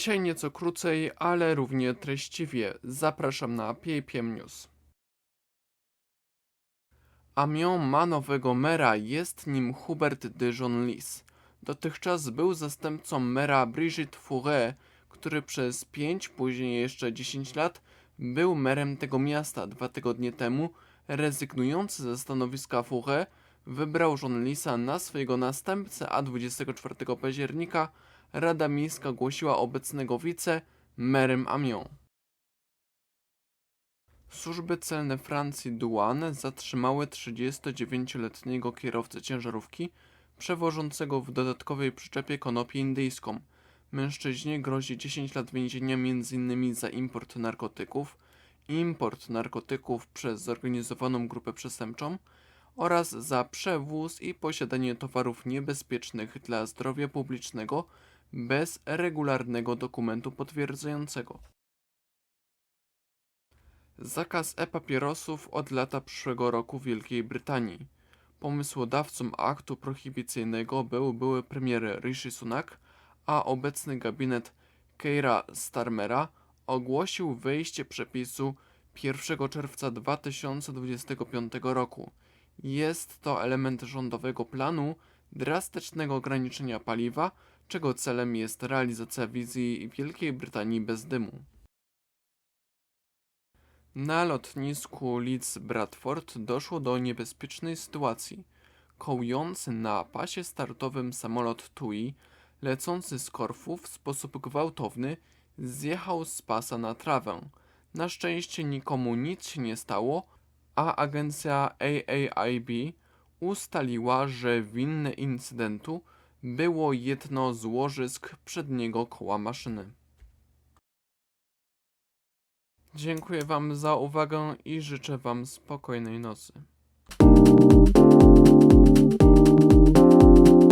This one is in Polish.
Dzisiaj nieco krócej, ale równie treściwie. Zapraszam na PPM News. Amiens ma nowego mera, jest nim Hubert de Genlis. Dotychczas był zastępcą mera Brigitte Fourret, który przez 5, później jeszcze 10 lat był merem tego miasta. Dwa tygodnie temu, rezygnujący ze stanowiska Fourret, wybrał Genlisa na swojego następcę, a 24 października Rada Miejska ogłosiła obecnego wice merem Amiens. Służby celne Francji Douane zatrzymały 39-letniego kierowcę ciężarówki przewożącego w dodatkowej przyczepie konopię indyjską. Mężczyźnie grozi 10 lat więzienia m.in. za import narkotyków, import narkotyków przez zorganizowaną grupę przestępczą oraz za przewóz i posiadanie towarów niebezpiecznych dla zdrowia publicznego bez regularnego dokumentu potwierdzającego. Zakaz e-papierosów od lata przyszłego roku w Wielkiej Brytanii. Pomysłodawcą aktu prohibicyjnego był były premier Rishi Sunak, a obecny gabinet Keira Starmera ogłosił wejście przepisu 1 czerwca 2025 roku. Jest to element rządowego planu drastycznego ograniczenia paliwa, czego celem jest realizacja wizji Wielkiej Brytanii bez dymu. Na lotnisku Leeds Bradford doszło do niebezpiecznej sytuacji. Kołujący na pasie startowym samolot TUI, lecący z Korfu w sposób gwałtowny, zjechał z pasa na trawę. Na szczęście nikomu nic się nie stało, a agencja AAIB ustaliła, że winne incydentu było jedno z łożysk przedniego koła maszyny. Dziękuję Wam za uwagę i życzę Wam spokojnej nocy.